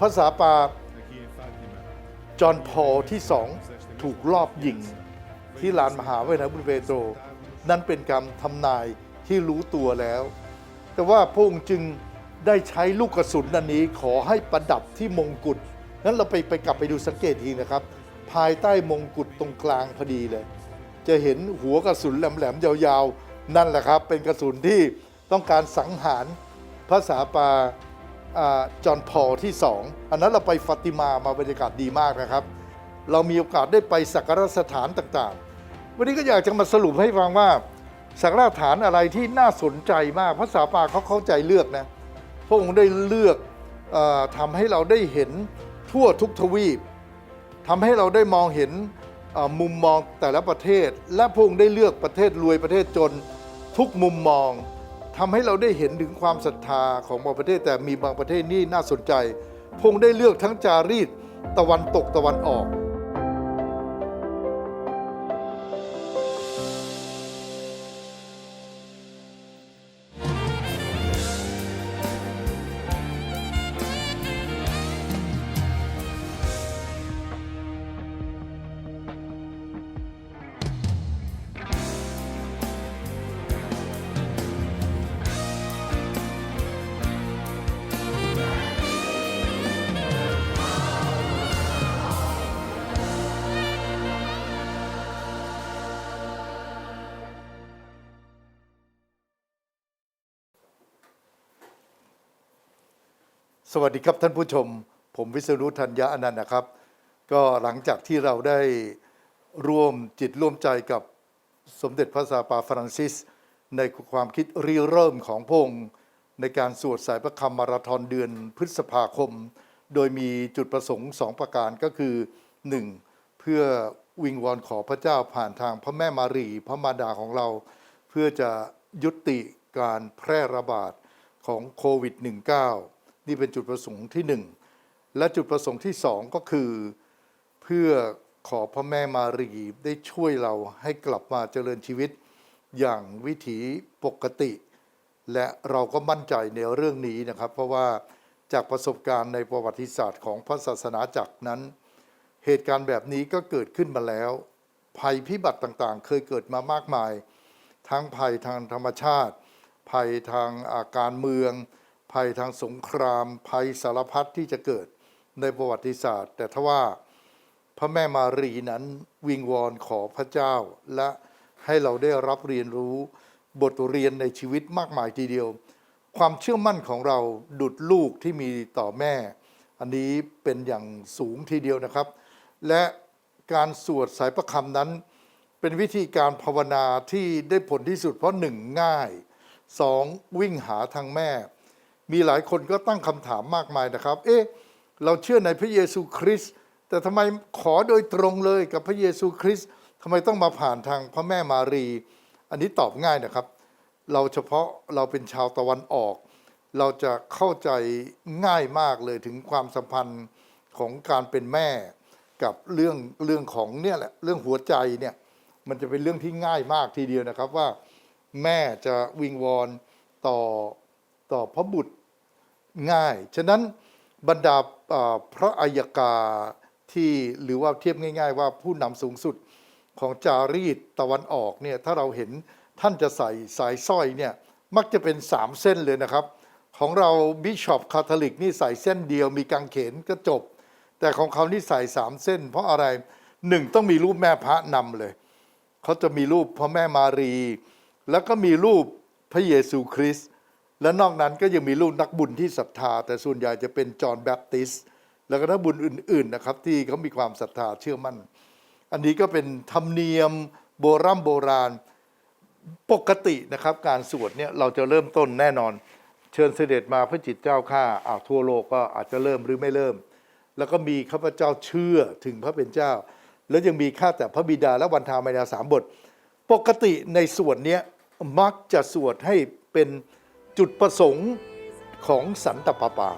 ภาษาปาจอห์นพอลที่สองถูกลอบยิง ที่ลานมหาวิทยาลัยบุญเปโตร นั่นเป็นการทำนายที่รู้ตัวแล้ว แต่ว่าพระองค์จึงได้ใช้ลูกกระสุนนันนี้ขอให้ประดับที่มงกุฎนั้นเราไปไปกลับไปดูสังเกตทีนะครับ ภายใต้มงกุฎตรงกลางพอดีเลย จะเห็นหัวกระสุนแหลมๆยาวๆ นั่นแหละครับ เป็นกระสุนที่ต้องการสังหารภาษาปา จอห์นพอลที่สองอันนั้นเราไปฟาติมามาบรรยากาศดีมากนะครับ เรามีโอกาสได้ไปสักการะสถานต่างๆ วันนี้ก็อยากจะมาสรุปให้ฟังว่าสักการะสถานอะไรที่น่าสนใจมากภาษาปาเขาเข้าใจเลือกนะพระองค์ได้เลือกออทำให้เราได้เห็นทั่วทุกทวีปทำให้เราได้มองเห็นมุมมองแต่ละประเทศ และพระองค์ได้เลือกประเทศรวยประเทศจนทุกมุมมอง ทำให้เราได้เห็นถึงความศรัทธาของบางประเทศ แต่มีบางประเทศนี่น่าสนใจ พงได้เลือกทั้งจารีตตะวันตกตะวันออก สวัสดีครับท่านผู้ชม ผมวิศนุธัญญาอนันต์นะครับ ก็หลังจากที่เราได้ร่วมจิตร่วมใจกับสมเด็จพระสัปาฟรานซิส ในความคิดริเริ่มของพงค์ในการสวดสายพระคำมาราธอนเดือนพฤษภาคม โดยมีจุดประสงค์สองประการก็คือ 1. เพื่อวิงวอนขอพระเจ้าผ่านทางพระแม่มารีพระมารดาของเรา เพื่อจะยุติการแพร่ระบาดของโควิด -19 นี่เป็นจุดประสงค์ที่หนึ่งและจุดประสงค์ที่สองก็คือ เพื่อขอพระแม่มารีได้ช่วยเราให้กลับมาเจริญชีวิต อย่างวิถีปกติ และเราก็มั่นใจในเรื่องนี้นะครับ เพราะว่าจากประสบการณ์ในประวัติศาสตร์ของพระศาสนาจักรนั้น เหตุการณ์แบบนี้ก็เกิดขึ้นมาแล้ว ภัยพิบัติต่างๆ เคยเกิดมามากมาย ทั้งภัยทางธรรมชาติ ภัยทางอาการเมือง ภัยทางสงครามภัยสารพัดที่จะเกิดในประวัติศาสตร์ แต่ทว่าพระแม่มารีนั้นวิงวอนขอพระเจ้า และให้เราได้รับเรียนรู้บทเรียนในชีวิตมากมายทีเดียว ความเชื่อมั่นของเราดุดลูกที่มีต่อแม่ อันนี้เป็นอย่างสูงทีเดียวนะครับ และการสวดสายประคำนั้น เป็นวิธีการภาวนาที่ได้ผลที่สุดเพราะหนึ่งง่ายสองวิ่งหาทางแม่ มีหลายคนก็ตั้งคำถามมากมายนะครับ เอ๊ะ เราเชื่อในพระเยซูคริสต์แต่ทำไมขอโดยตรงเลยกับพระเยซูคริสต์ทำไมต้องมาผ่านทางพระแม่มารี อันนี้ตอบง่ายนะครับ เราเฉพาะเราเป็นชาวตะวันออก เราจะเข้าใจง่ายมากเลยถึงความสัมพันธ์ของการเป็นแม่กับเรื่องเรื่องของเนี่ยแหละเรื่องหัวใจเนี่ยมันจะเป็นเรื่องที่ง่ายมากทีเดียวนะครับว่า แม่จะวิงวอนต่อ ต่อพระบุตรง่าย ฉะนั้นบรรดาพระอัยกาที่หรือว่าเทียบง่าย ๆ ว่าผู้นำสูงสุดของจารีตตะวันออกเนี่ยถ้าเราเห็นท่านจะใส่สายสร้อยเนี่ยมักจะเป็นสามเส้นเลยนะครับ ของเราบิชอปคาทอลิกนี่ใส่เส้นเดียวมีกางเขนก็จบ แต่ของเขานี่ใส่สามเส้น เพราะอะไรหนึ่งต้องมีรูปแม่พระนำเลย เขาจะมีรูปพระแม่มารี แล้วก็มีรูปพระเยซูคริสต์ และนอกนั้นก็ยังมีรูปนักบุญที่ศรัทธา แต่ส่วนใหญ่จะเป็นจอห์นแบปติสแล้วก็นักบุญอื่น ๆนะครับ ที่เขามีความศรัทธาเชื่อมั่น อันนี้ก็เป็นธรรมเนียมโบรโบราณปกตินะครับ การสวดเนี่ยเราจะเริ่มต้นแน่นอน เชิญเสด็จมาพระจิตเจ้าข้าอ้าวทั่วโลกก็อาจจะเริ่มหรือไม่เริ่ม แล้วก็มีข้าพเจ้าเชื่อถึงพระเป็นเจ้า แล้วยังมีข้าแต่พระบิดาและวันทามายาสามบท ปกติในส่วนเนี้ยมักจะสวดให้เป็น จุดประสงค์ของสันตะปาปา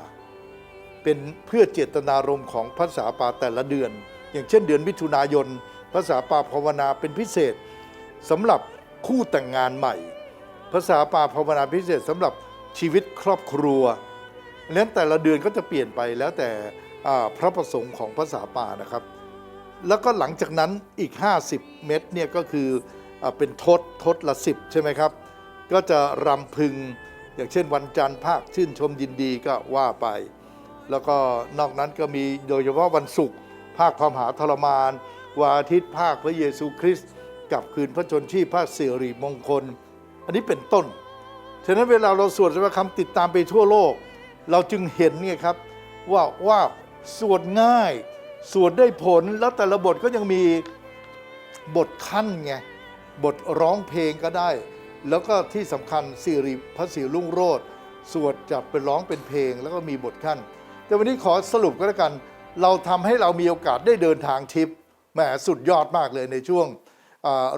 เป็นเพื่อเจตนารมณ์ของภาษาปาแต่ละเดือน อย่างเช่นเดือนมิถุนายนภาษาปาภาวนาเป็นพิเศษสำหรับคู่แต่งงานใหม่ ภาษาปาภาวนาพิเศษสำหรับชีวิตครอบครัวแล้วแต่ละเดือนก็จะเปลี่ยนไปแล้วแต่พระประสงค์ของภาษาปานะครับ แล้วก็หลังจากนั้นอีก 50 เม็ดเนี่ยก็คืออเป็นทศทศละสิบใช่ไหมครับ ก็จะรำพึง อย่างเช่นวันจันทร์ภาคชื่นชมยินดีก็ว่าไป แล้วก็นอกนั้นก็มีโดยเฉพาะวันศุกร์ภาคความหาทรมานวันอาทิตย์ภาคพระเยซูคริสต์กับคืนพระชนชีพภาคสิริมงคล อันนี้เป็นต้น ฉะนั้นเวลาเราสวดสวดคำติดตามไปทั่วโลก เราจึงเห็นไงครับว่าว่าสวดง่ายสวดได้ผลแล้วแต่ละบทก็ยังมีบทขั้นไงบทร้องเพลงก็ได้ แล้วก็ที่สำคัญสิริพระศิรุ่งโรธสวดจับเป็นร้องเป็นเพลง แล้วก็มีบทขั้น แต่วันนี้ขอสรุปก็แล้วกัน เราทำให้เรามีโอกาสได้เดินทางทิพย์แหมสุดยอดมากเลยในช่วง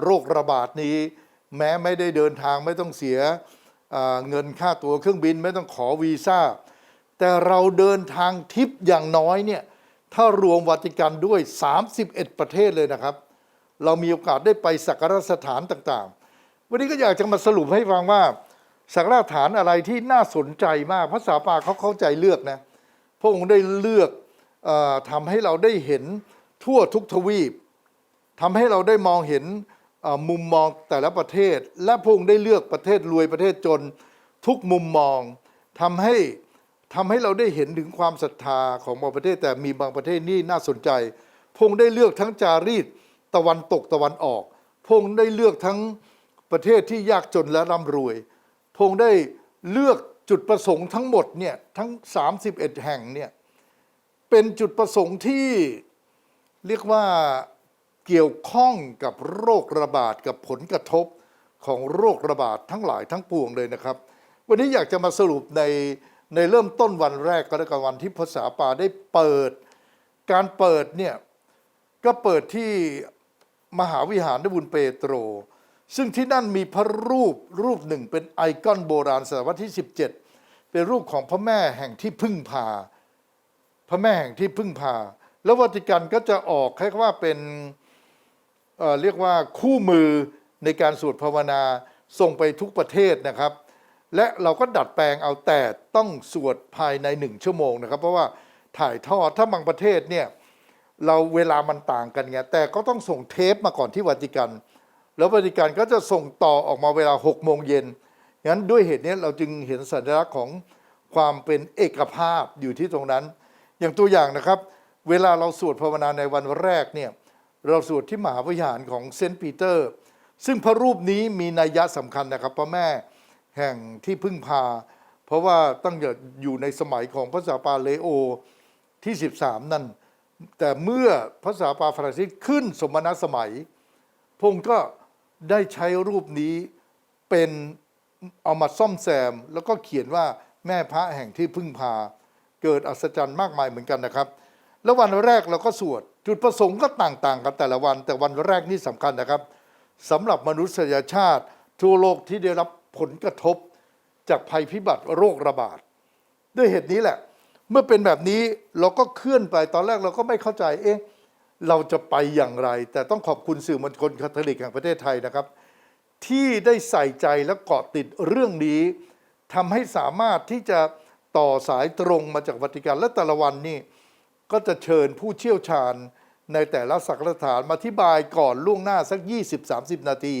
โรคระบาดนี้ แม้ไม่ได้เดินทางไม่ต้องเสียเงินค่าตั๋วเครื่องบินไม่ต้องขอวีซ่า แต่เราเดินทางทิพย์อย่างน้อยเนี่ยถ้ารวมวัติกันด้วย 31 ประเทศเลยนะครับ เรามีโอกาสได้ไปสักการะสถานต่าง วันนี้ก็อยากจะมาสรุปให้ฟังว่าสักการะสถานอะไรที่น่าสนใจมากภาษาปาเขาเข้าใจเลือกนะพระองค์ได้เลือกออทำให้เราได้เห็นทั่วทุกทวีปทำให้เราได้มองเห็นมุมมองแต่ละประเทศ และพระองค์ได้เลือกประเทศรวยประเทศจนทุกมุมมองทำให้ทำให้เราได้เห็นถึงความศรัทธาของบางประเทศ แต่มีบางประเทศนี่น่าสนใจพระองค์ได้เลือกทั้งจารีตตะวันตกตะวันออกพระองค์ได้เลือกทั้ง ประเทศที่ยากจนและร่ำรวย พงได้เลือกจุดประสงค์ทั้งหมดเนี่ยทั้ง 31 แห่งเนี่ยเป็นจุดประสงค์ที่เรียกว่าเกี่ยวข้องกับโรคระบาดกับผลกระทบของโรคระบาดทั้งหลายทั้งปวงเลยนะครับ วันนี้อยากจะมาสรุปในในเริ่มต้นวันแรกก็แล้วกันวันที่ภาษาป่าได้เปิด การเปิดเนี่ยก็เปิดที่มหาวิหารนบุญเปโตร ซึ่งที่นั่นมีพระรูปรูปหนึ่งเป็นไอคอนโบราณศตวรรษที่ 17 เป็นรูปของพระแม่แห่งที่พึ่งพา พระแม่แห่งที่พึ่งพา แล้ววัติกันก็จะออกคล้ายว่าเป็นเเรียกว่าคู่มือในการสวดภาวนาส่งไปทุกประเทศนะครับ และเราก็ดัดแปลงเอาแต่ต้องสวดภายในหนึ่งชั่วโมงนะครับ เพราะว่าถ่ายทอดถ้าบางประเทศเนี่ยเราเวลามันต่างกันไงแต่ก็ต้องส่งเทปมาก่อนที่วัติกัน แล้ววัติกันก็จะส่งต่อออกมาเวลา6โมงเย็นงั้นด้วยเหตุนี้เราจึงเห็นสัญลักษณ์ของความเป็นเอกภาพอยู่ที่ตรงนั้น อย่างตัวอย่างนะครับ เวลาเราสวดภาวนาในวันแรกเนี่ยเราสวดที่มหาวิหารของเซนต์ปีเตอร์ ซึ่งพระรูปนี้มีนัยยะสำคัญนะครับพระแม่แห่งที่พึ่งพา เพราะว่าตั้งแต่อยู่ในสมัยของพระสาปาเลโอที่ 13 นั่น แต่เมื่อพระสาปาฟรานซิสขึ้นสมณสมัยพงค์ก็ ได้ใช้รูปนี้เป็นเอามาซ่อมแซม แล้วก็เขียนว่าแม่พระแห่งที่พึ่งพา เกิดอัศจรรย์มากมายเหมือนกันนะครับ แล้ววันแรกเราก็สวด จุดประสงค์ก็ต่างๆกันแต่ละวัน แต่วันแรกนี่สำคัญนะครับสำหรับมนุษยชาติ ทั่วโลกที่ได้รับผลกระทบ จากภัยพิบัติโรคระบาด ด้วยเหตุนี้แหละ เมื่อเป็นแบบนี้เราก็เคลื่อนไปตอนแรกเราก็ไม่เข้าใจเอ๊ะ เราจะไปอย่างไร แต่ต้องขอบคุณสื่อมวลชนคาทอลิกแห่งประเทศไทยนะครับ ที่ได้ใส่ใจและเกาะติดเรื่องนี้ทำให้สามารถที่จะต่อสายตรงมาจากวัติกันและแต่ละวันนี่ก็จะเชิญผู้เชี่ยวชาญในแต่ละสักสถานมาอธิบายก่อนล่วงหน้าสัก 20-30 นาที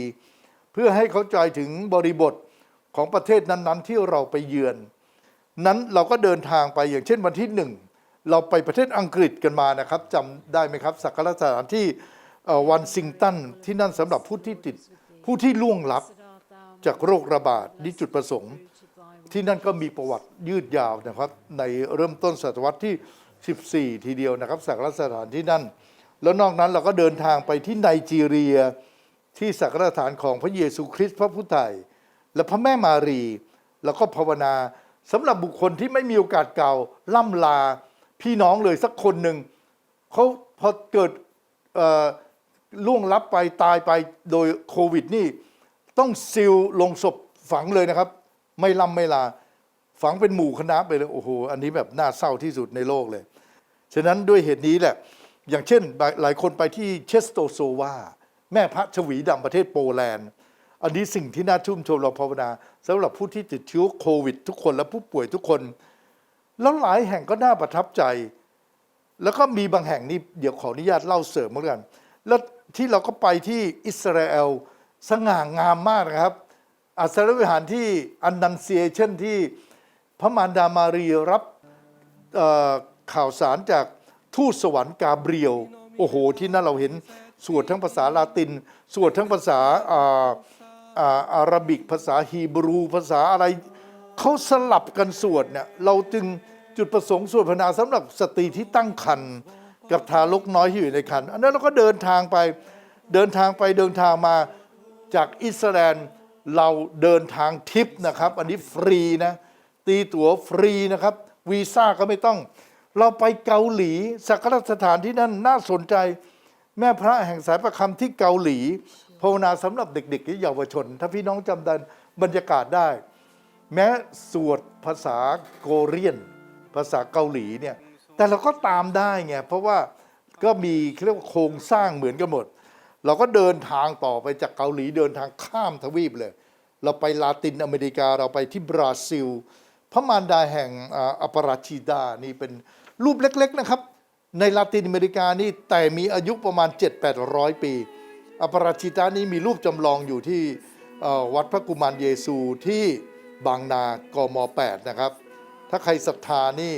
เพื่อให้เข้าใจถึงบริบทของประเทศนั้น ๆ ที่เราไปเยือน นั้นเราก็เดินทางไปอย่างเช่นวันที่หนึ่ง เราไปประเทศอังกฤษกันมานะครับจำได้ไหมครับสักการะสถานที่วันซิงตันที่นั่นสำหรับผู้ที่ติดผู้ที่ล่วงลับจากโรคระบาดนี่จุดประสงค์ ที่นั่นก็มีประวัติยืดยาวนะครับ ในเริ่มต้นศตวรรษที่ 14 ทีเดียวนะครับสักการะสถานที่นั่น แล้วนอกนั้นเราก็เดินทางไปที่ไนจีเรียที่สักการะสถานของพระเยซูคริสต์พระผู้ไถ่และพระแม่มารี แล้วก็ภาวนาสำหรับบุคคลที่ไม่มีโอกาสเก่าล่ำลา พี่น้องเลยสักคนหนึ่งเขาพอเกิดล่วงลับไปตายไปโดยโควิดนี่ ต้องซิลลงศพฝังเลยนะครับ ไม่ลำไม่ลา ฝังเป็นหมู่คณะไปเลย โอ้โห อันนี้แบบน่าเศร้าที่สุดในโลกเลย ฉะนั้นด้วยเหตุนี้แหละ อย่างเช่นหลายคนไปที่เชสโตโซวาแม่พระชวีดำประเทศโปแลนด์ อันนี้สิ่งที่น่าชุ่มชมเราภาวนาสำหรับผู้ที่ติดเชื้อโควิด ทุกคนและผู้ป่วยทุกคน แล้วหลายแห่งก็น่าประทับใจ แล้วก็มีบางแห่งนี่เดี๋ยวขออนุญาตเล่าเสริมเหมือนกัน แล้วที่เราก็ไปที่อิสราเอลสง่างามมากนะครับ อัสรวิหารที่อันนันเซียเชันที่พระมารดามารีรับข่าวสารจากทูตสวรรค์กาเบรียลโอ้โห ที่นั่นเราเห็นสวดทั้งภาษาลาติน สวดทั้งภาษาอาอาอาราบิก ภาษาฮีบรู ภาษาอะไร เขาสลับกันสวดเนี่ยเราจึงจุดประสงค์สวดพนาสำหรับสตรีที่ตั้งครรภ์กับทารกน้อยที่อยู่ในครรภ์อันนั้นเราก็เดินทางไปเดินทางไปเดินทางมาจากอิสราเอลเราเดินทางทิปนะครับ อันนี้ฟรีนะตีตั๋วฟรีนะครับวีซ่าก็ไม่ต้อง เราไปเกาหลีสักการสถานที่นั่นน่าสนใจ แม่พระแห่งสายประคำที่เกาหลีภาวนาสำหรับเด็กๆและเยาวชน ถ้าพี่น้องจำได้บรรยากาศได้ แม้สวดภาษาโกเรียน ภาษาเกาหลีเนี่ยแต่เราก็ตามได้ไงเพราะว่าก็มีเรียกว่าโครงสร้างเหมือนกันหมด เราก็เดินทางต่อไปจากเกาหลีเดินทางข้ามทวีปเลย เราไปลาตินอเมริกาเราไปที่บราซิล พระมารดาแห่งอัปราชิดานี่เป็นรูปเล็กๆนะครับ ในลาตินอเมริกานี่แต่มีอายุประมาณ 7-800 ปี อัปราชิตานี้มีรูปจำลองอยู่ที่วัดพระกุมารเยซูที่ บางนากม 8 นะครับ ถ้าใครศรัทธานี่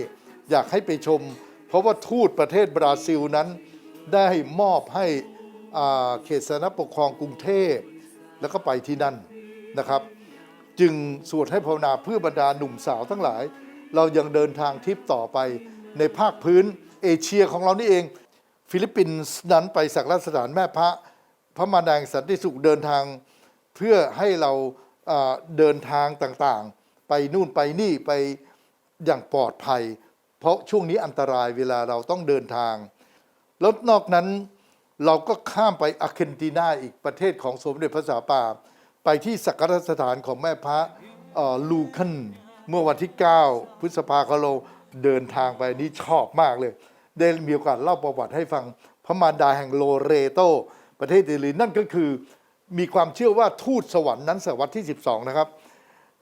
อยากให้ไปชม เพราะว่าทูตประเทศบราซิลนั้น ได้มอบให้เขตสนปกครองกรุงเทพ แล้วก็ไปที่นั่นนะครับ จึงสวดให้ภาวนาเพื่อบรรดาหนุ่มสาวทั้งหลาย เรายังเดินทางทริปต่อไปในภาคพื้นเอเชียของเรานี่เอง ฟิลิปปินส์นั้นไปสักการสถานแม่พระ พระมารดางสันติสุขเดินทางเพื่อให้เรา เดินทางต่างๆ ไปนู่นไปนี่ไปอย่างปลอดภัย เพราะช่วงนี้อันตรายเวลาเราต้องเดินทาง แล้วนอกนั้นเราก็ข้ามไปอาร์เจนตินาอีกประเทศของสมเด็จพระสาสัมพุทธเจ้าไปที่สักการสถานของแม่พระลูคันเมื่อวันที่ 9 พฤษภาคมเราเดินทางไปนนี้ชอบมากเลย ได้มีโอกาสเล่าประวัติให้ฟังพระมารดาแห่งโลเรโต ประเทศอิตาลีนั่นก็คือ มีความเชื่อว่าทูตสวรรค์นั้นศตวรรษที่ 12 นะครับ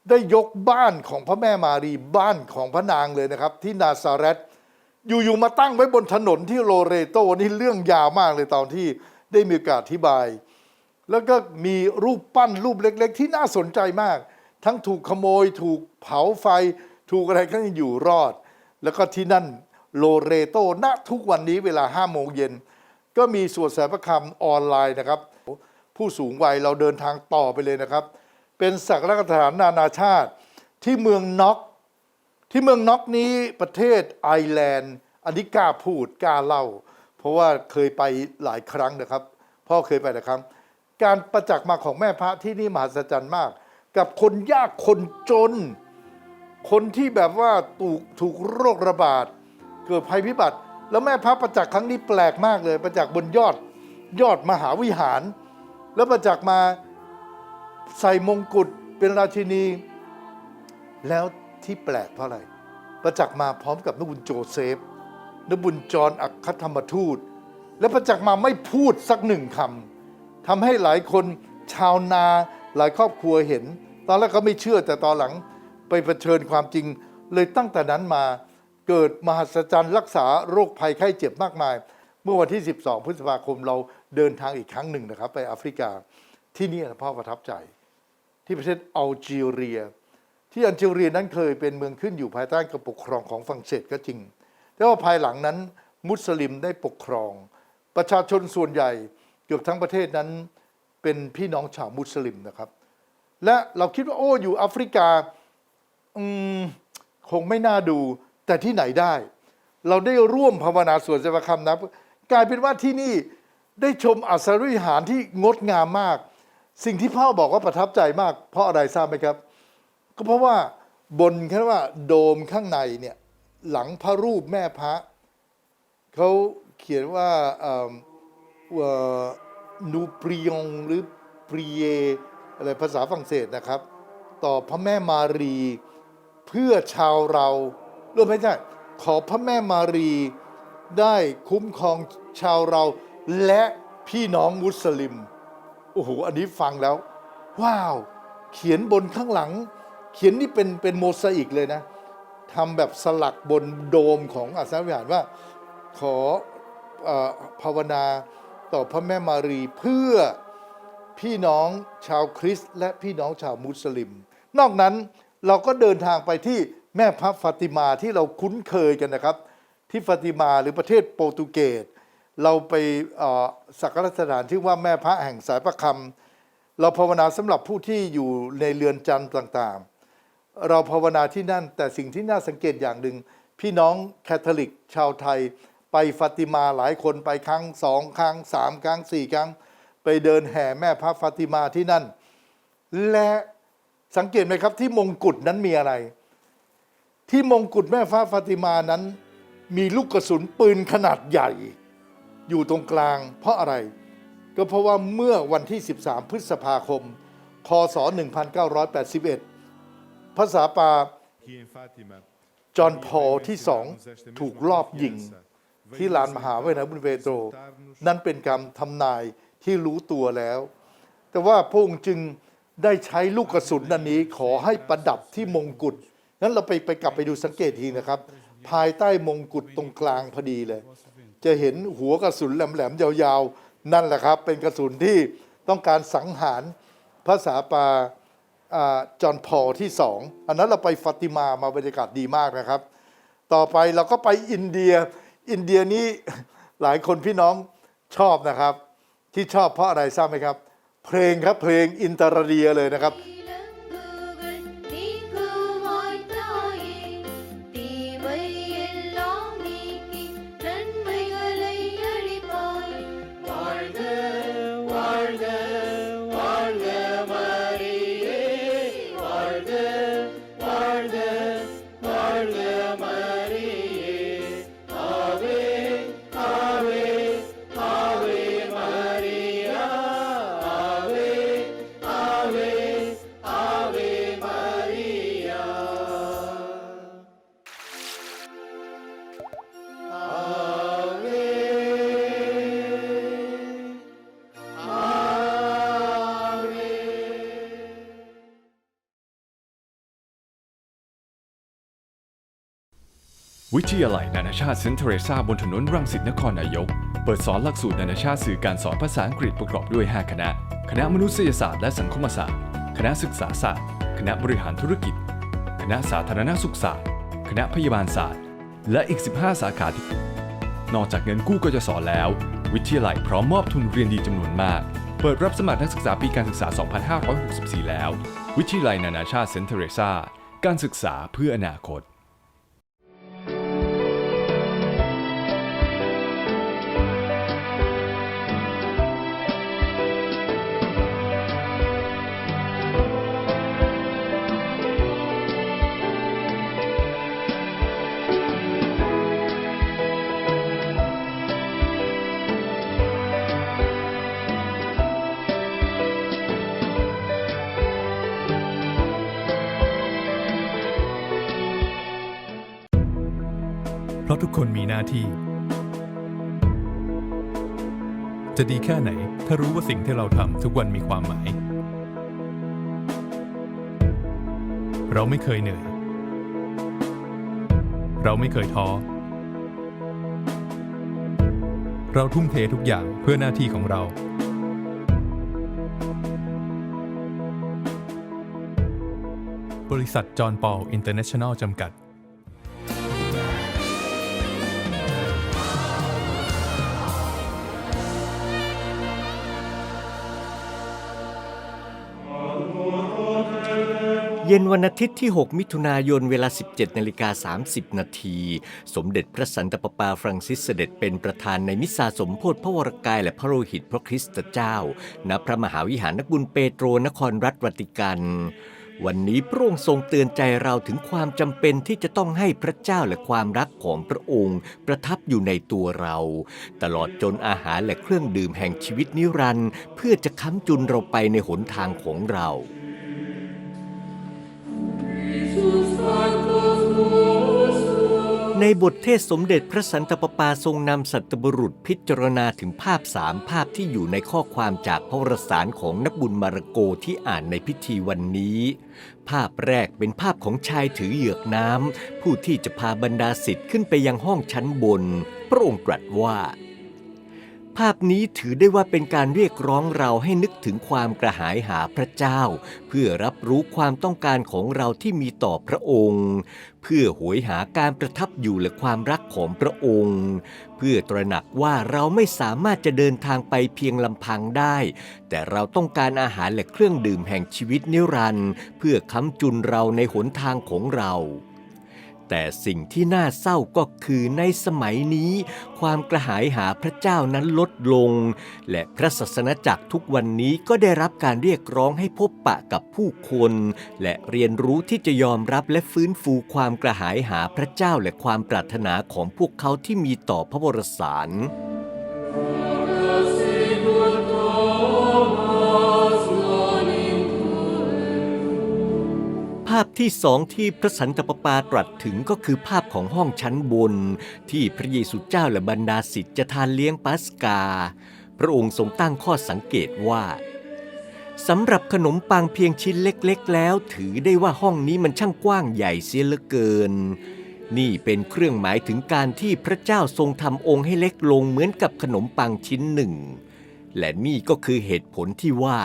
ได้ยกบ้านของพระแม่มารีบ้านของพระนางเลยนะครับ ที่นาซาเรตอยู่ๆมาตั้งไว้บนถนนที่โลเรโตนี่เรื่องยาวมากเลยตอนที่ได้มีโอกาสอธิบาย แล้วก็มีรูปปั้นรูปเล็ก ๆ ที่น่าสนใจมาก ทั้งถูกขโมยถูกเผาไฟ ถูกอะไรก็ยังอยู่รอด แล้วก็ที่นั่นโลเรโตณทุกวันนี้เวลา5โมงเย็นก็มีสวดสายพระคำออนไลน์นะครับ ผู้สูงวัยเราเดินทางต่อไปเลยนะครับ เป็นสักการสถานนานาชาติที่เมืองน็อกที่เมืองน็อกนี้ประเทศไอร์แลนด์อันนี้กล้าพูดกล้าเล่า เพราะว่าเคยไปหลายครั้งนะครับ พ่อเคยไปหลายครั้งการประจักษ์มาของแม่พระที่นี่มหัศจรรย์มาก กับคนยากคนจน คนที่แบบว่าถูกถูกโรคระบาด เกิดภัยพิบัติ แล้วแม่พระประจักษ์ครั้งนี้แปลกมากเลย ประจักษ์บนยอดยอดมหาวิหาร แล้วประจักษ์มาใส่มงกุฎเป็นราชินี แล้วที่แปลกเพราะอะไร ประจักษ์มาพร้อมกับนบุญโจเซฟนบุญจรอัคธรรมทูต และประจักษ์มาไม่พูดสักหนึ่งคำทำให้หลายคนชาวนาหลายครอบครัวเห็น ตอนแรกเขาไม่เชื่อแต่ตอนหลังไปเผชิญความจริง เลยตั้งแต่นั้นมาเกิดมหัศจรรย์รักษาโรคภัยไข้เจ็บมากมาย เมื่อวันที่ 12 พฤษภาคมเรา เดินทางอีกครั้งหนึ่งนะครับ ไปแอฟริกาที่นี่พ่อประทับใจ ที่ประเทศอัลจีเรีย ที่อัลจีเรียนั้นเคยเป็นเมืองขึ้นอยู่ภายใต้การปกครองของฝรั่งเศสก็จริง แต่ว่าภายหลังนั้นมุสลิมได้ปกครอง ประชาชนส่วนใหญ่เกือบทั้งประเทศนั้นเป็นพี่น้องชาวมุสลิมนะครับ และเราคิดว่าโอ้อยู่แอฟริกาอืมคงไม่น่าดูแต่ที่ไหนได้ เราได้ร่วมภาวนาสวดเจวคำนะกลายเป็นว่าที่นี่ ได้ชมอัศริหารที่งดงามมาก สิ่งที่พ่อบอกว่าประทับใจมาก เพราะอะไรทราบไหมครับ ก็เพราะว่าบนแค่ว่าโดมข้างในเนี่ยหลังพระรูปแม่พระเขาเขียนว่านูปริยงหรือปรีเยอะไรภาษาฝรั่งเศสนะครับ ต่อพระแม่มารีเพื่อชาวเรารวมไม่ใช่ขอพระแม่มารีได้คุ้มครองชาวเรา และพี่น้องมุสลิม โอ้โห อันนี้ฟังแล้ว ว้าว เขียนบนข้างหลัง เขียนนี่เป็นเป็นโมซาอิกเลยนะทำแบบสลักบนโดมของอัศนวิหารว่าขอเออภาวนาต่อพระแม่มารีเพื่อพี่น้องชาวคริสต์และพี่น้องชาวมุสลิม นอกนั้นเราก็เดินทางไปที่แม่พระฟาติมาที่เราคุ้นเคยกันนะครับ ที่ฟาติมาหรือประเทศโปรตุเกส เราไปสักการะสถานที่ว่าแม่พระแห่งสายประคำเราภาวนาสำหรับผู้ที่อยู่ในเรือนจำต่างๆ เราภาวนาที่นั่น แต่สิ่งที่น่าสังเกตอย่างหนึ่ง พี่น้องแคทอลิกชาวไทย ไปฟาติมาหลายคนไปครั้งสองครั้งสามครั้งสี่ครั้ง ไปเดินแห่แม่พระฟาติมาที่นั่น และสังเกตไหมครับที่มงกุฎนั้นมีอะไร ที่มงกุฎแม่ฟ้าฟาติมานั้น มีลูกกระสุนปืนขนาดใหญ่ อยู่ตรงกลาง เพราะอะไร ก็เพราะว่าเมื่อวันที่ 13 พฤษภาคม คศ 1981 ภาษาปาจอห์นพอลที่สองถูกลอบยิง ที่ลานมหาวิทยาลัยบุญเปโตร นั่นเป็นคำทำนายที่รู้ตัวแล้ว แต่ว่าพระองค์จึงได้ใช้ลูกกระสุนนันนี้ขอให้ประดับที่มงกุฎนั้นเราไปไปกลับไปดูสังเกตทีนะครับ ภายใต้มงกุฎตรงกลางพอดีเลย จะเห็นหัวกระสุนแหลมๆยาวๆ นั่นแหละครับ เป็นกระสุนที่ต้องการสังหารภาษาปาจอห์นพอที่สองอันนั้นเราไปฟาติมามาบรรยากาศดีมากนะครับ ต่อไปเราก็ไปอินเดีย อินเดียนี้หลายคนพี่น้องชอบนะครับ ที่ชอบเพราะอะไรทราบไหมครับ เพลงครับเพลงอินเตอร์เดียเลยนะครับ วิทยาลัยนานาชาติเซนเทเรซาบนถนนรังสิตนครนายก เปิดสอนหลักสูตรนานาชาติสื่อการสอนภาษาอังกฤษประกอบด้วย 5 คณะ คณะมนุษยศาสตร์และสังคมศาสตร์ คณะศึกษาศาสตร์ คณะบริหารธุรกิจ คณะสาธารณสุขศาสตร์ คณะพยาบาลศาสตร์ และอีก 15 สาขาที่นอกจากเงินกู้กยศแล้ว วิทยาลัยพร้อมมอบทุนเรียนดีจำนวนมาก เปิดรับสมัครนักศึกษาปีการศึกษา 2564 แล้ว วิทยาลัยนานาชาติเซนเทเรซาการศึกษาเพื่ออนาคต ราะทุกคนมีหน้าที่ จะดีแค่ไหน ถ้ารู้ว่าสิ่งที่เราทำทุกวันมีความหมาย เราไม่เคยเหนื่อย เราไม่เคยท้อ เราทุ่มเททุกอย่างเพื่อหน้าที่ของเราบริษัทจอห์นปอลอินเตอร์เนชั่นแนลจำกัด เย็นวันอาทิตย์ที่ 6 มิถุนายนเวลา 17นาฬิกา30 นาที สมเด็จพระสันตะปาปาฟรังซิสเสด็จเป็นประธานในมิสซาสมโพธิพระวรกายและพระโลหิตพระคริสตเจ้า ณ พระมหาวิหารนักบุญเปโตรนครรัฐวัติกันวันนี้พระองค์ทรงเตือนใจเราถึงความจำเป็นที่จะต้องให้พระเจ้าและความรักของพระองค์ ประทับอยู่ในตัวเรา ตลอดจนอาหารและเครื่องดื่มแห่งชีวิตนิรันดร์เพื่อจะค้ำจุนเราไปในหนทางของเรา ในบทเทศสมเด็จพระสันตะปาปาทรงนำสัตบุรุษพิจารณาถึงภาพสามภาพที่อยู่ในข้อความจากพระวรสารของนักบุญมาระโกที่อ่านในพิธีวันนี้ ภาพแรกเป็นภาพของชายถือเหยือกน้ำผู้ที่จะพาบรรดาศิษย์ขึ้นไปยังห้องชั้นบน พระองค์ตรัสว่า ภาพนี้ถือได้ว่าเป็นการเรียกร้องเราให้นึกถึงความกระหายหาพระเจ้า เพื่อรับรู้ความต้องการของเราที่มีต่อพระองค์ เพื่อหวยหาการประทับอยู่และความรักของพระองค์ เพื่อตระหนักว่าเราไม่สามารถจะเดินทางไปเพียงลำพังได้ แต่เราต้องการอาหารและเครื่องดื่มแห่งชีวิตนิรันดร์เพื่อค้ำจุนเราในหนทางของเรา แต่สิ่งที่น่าเศร้าก็คือในสมัยนี้ ความกระหายหาพระเจ้านั้นลดลง และพระศาสนาจักรทุกวันนี้ก็ได้รับการเรียกร้องให้พบปะกับผู้คน และเรียนรู้ที่จะยอมรับและฟื้นฟูความกระหายหาพระเจ้าและความปรารถนาของพวกเขาที่มีต่อพระบรสาราพที่สองที่พระสันตะปาปาตรัสถึงก็คือภาพของห้องชั้นบน ที่พระเยซูเจ้าและบรรดาศิษย์จะทานเลี้ยงปัสกา พระองค์ทรงตั้งข้อสังเกตว่าสำหรับขนมปังเพียงชิ้นเล็ก ๆ แล้ว ถือได้ว่าห้องนี้มันช่างกว้างใหญ่เสียเหลือเกิน นี่เป็นเครื่องหมายถึงการที่พระเจ้าทรงทำองค์ให้เล็กลงเหมือนกับขนมปังชิ้นหนึ่ง และนี่ก็คือเหตุผลที่ว่า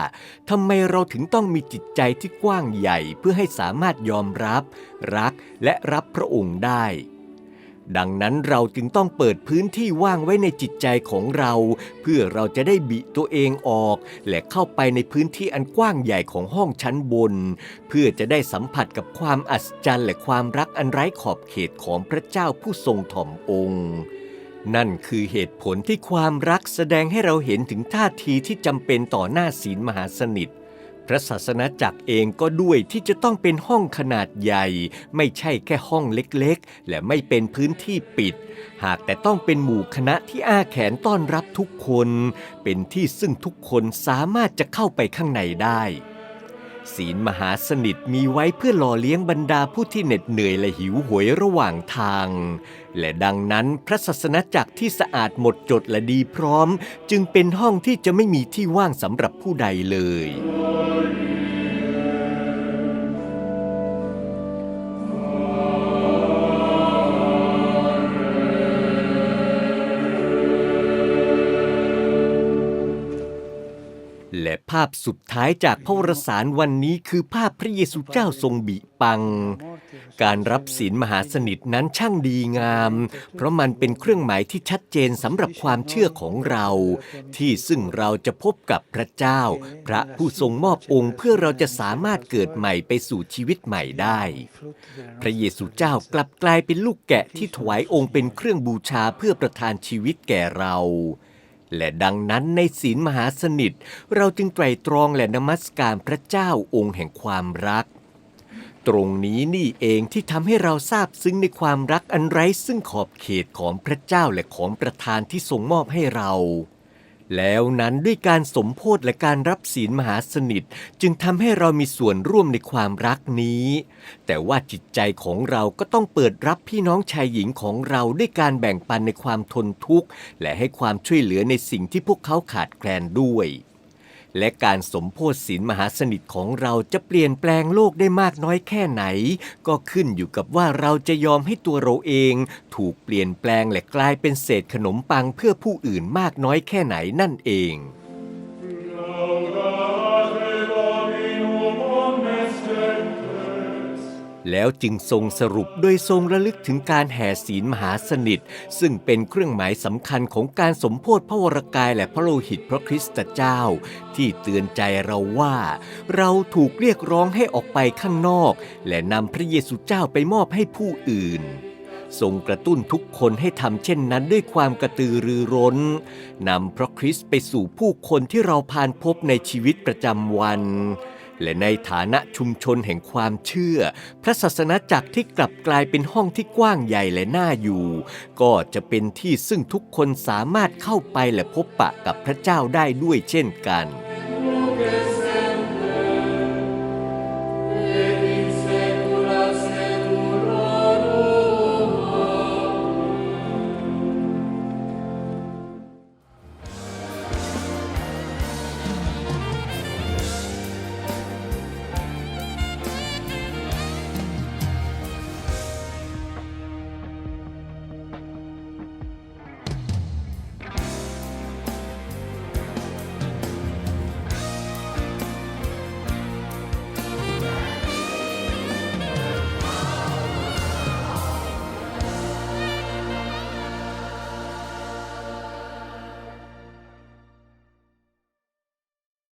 ทำไมเราถึงต้องมีจิตใจที่กว้างใหญ่เพื่อให้สามารถยอมรับ รักและรับพระองค์ได้ ดังนั้นเราจึงต้องเปิดพื้นที่ว่างไว้ในจิตใจของเรา เพื่อเราจะได้บิตัวเองออก และเข้าไปในพื้นที่อันกว้างใหญ่ของห้องชั้นบน เพื่อจะได้สัมผัสกับความอัศจรรย์และความรักอันไร้ขอบเขตของพระเจ้าผู้ทรงถ่อมองค์ นั่นคือเหตุผลที่ความรักแสดงให้เราเห็นถึงท่าทีที่จำเป็นต่อหน้าศีลมหาสนิท พระศาสนาจักรเองก็ด้วยที่จะต้องเป็นห้องขนาดใหญ่ ไม่ใช่แค่ห้องเล็กๆ และไม่เป็นพื้นที่ปิด หากแต่ต้องเป็นหมู่คณะที่อ้าแขนต้อนรับทุกคน เป็นที่ซึ่งทุกคนสามารถจะเข้าไปข้างในได้ ศีลมหาสนิทมีไว้เพื่อหล่อเลี้ยงบรรดาผู้ที่เหน็ดเหนื่อยและหิวโหวยระหว่างทาง และดังนั้นพระศาสนาจักรที่สะอาดหมดจดและดีพร้อม จึงเป็นห้องที่จะไม่มีที่ว่างสำหรับผู้ใดเลยาพสุดท้ายจากพระวรสารวันนี้คือภาพพระเยซูเจ้าทรงบิปัง การรับศีลมหาสนิทนั้นช่างดีงาม เพราะมันเป็นเครื่องหมายที่ชัดเจนสำหรับความเชื่อของเรา ที่ซึ่งเราจะพบกับพระเจ้า พระผู้ทรงมอบองค์เพื่อเราจะสามารถเกิดใหม่ไปสู่ชีวิตใหม่ได้ พระเยซูเจ้ากลับกลายเป็นลูกแกะที่ถวายองค์เป็นเครื่องบูชาเพื่อประทานชีวิตแก่เรา และดังนั้นในศีลมหาสนิท เราจึงไตรตรองและนมัสการพระเจ้าองค์แห่งความรัก ตรงนี้นี่เองที่ทำให้เราทราบซึ้งในความรักอันไร้ซึ่งขอบเขตของพระเจ้าและของประธานที่ทรงมอบให้เรา แล้วนั้นด้วยการสมโพธและการรับศีลมหาสนิท จึงทำให้เรามีส่วนร่วมในความรักนี้ แต่ว่าจิตใจของเราก็ต้องเปิดรับพี่น้องชายหญิงของเราด้วยการแบ่งปันในความทนทุกข์ และให้ความช่วยเหลือในสิ่งที่พวกเขาขาดแคลนด้วย และการสมโพธิศีลมหาสนิทของเราจะเปลี่ยนแปลงโลกได้มากน้อยแค่ไหน ก็ขึ้นอยู่กับว่าเราจะยอมให้ตัวเราเอง ถูกเปลี่ยนแปลงและกลายเป็นเศษขนมปังเพื่อผู้อื่นมากน้อยแค่ไหนนั่นเอง แล้วจึงทรงสรุปโดยทรงระลึกถึงการแห่ศีลมหาสนิท ซึ่งเป็นเครื่องหมายสำคัญของการสมโพธิพระวรกายและพระโลหิตพระคริสตเจ้า ที่เตือนใจเราว่า เราถูกเรียกร้องให้ออกไปข้างนอก และนำพระเยซูเจ้าไปมอบให้ผู้อื่นทรงกระตุ้นทุกคนให้ทำเช่นนั้นด้วยความกระตือรือร้นนำพระคริสต์ไปสู่ผู้คนที่เราผ่านพบในชีวิตประจำวัน และในฐานะชุมชนแห่งความเชื่อ พระศาสนาจักรที่กลับกลายเป็นห้องที่กว้างใหญ่และน่าอยู่ ก็จะเป็นที่ซึ่งทุกคนสามารถเข้าไปและพบปะกับพระเจ้าได้ด้วยเช่นกัน